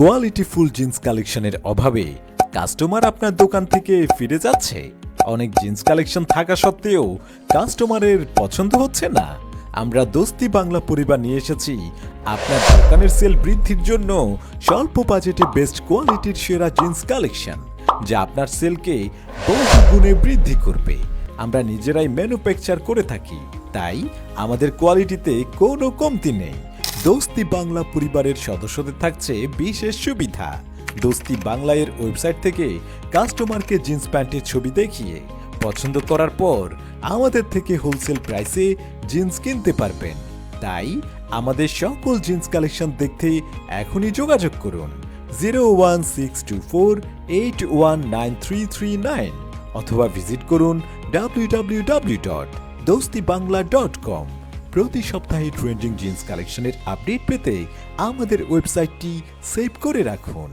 Quality full jeans কালেকশনের অভাবে customer আপনার দোকান থেকে ফিরে যাচ্ছে। অনেক জিন্স কালেকশন থাকা সত্ত্বেও কাস্টমারের পছন্দ হচ্ছে না। আমরা দোস্তি বাংলা পরিবার নিয়ে এসেছি। আপনার দোকানের সেল বৃদ্ধির জন্য স্বল্প বাজেটে বেস্ট কোয়ালিটির সেরা জিন্স কালেকশন, যা আপনার সেলকে বহু গুণে বৃদ্ধি করবে। আমরা নিজেরাই ম্যানুফ্যাকচার করে থাকি, তাই আমাদের কোয়ালিটিতে কোনো কমতি নেই। দোস্তি বাংলা পরিবারের সদস্যদের থাকছে বিশেষ সুবিধা। দোস্তি বাংলা এর ওয়েবসাইট থেকে কাস্টমারকে জিন্স প্যান্টের ছবি দেখিয়ে পছন্দ করার পর আমাদের থেকে হোলসেল প্রাইসে জিন্স কিনতে পারবেন। তাই আমাদের সকল জিন্স কালেকশন দেখতে এখনই যোগাযোগ করুন। Zero one six two four eight one nine three three nine অথবা ভিজিট করুন W W W dot Dosti Bangla dot com. প্রতি সপ্তাহে ট্রেন্ডিং জিন্স কালেকশনের আপডেট পেতে আমাদের ওয়েবসাইটটি সেভ করে রাখুন।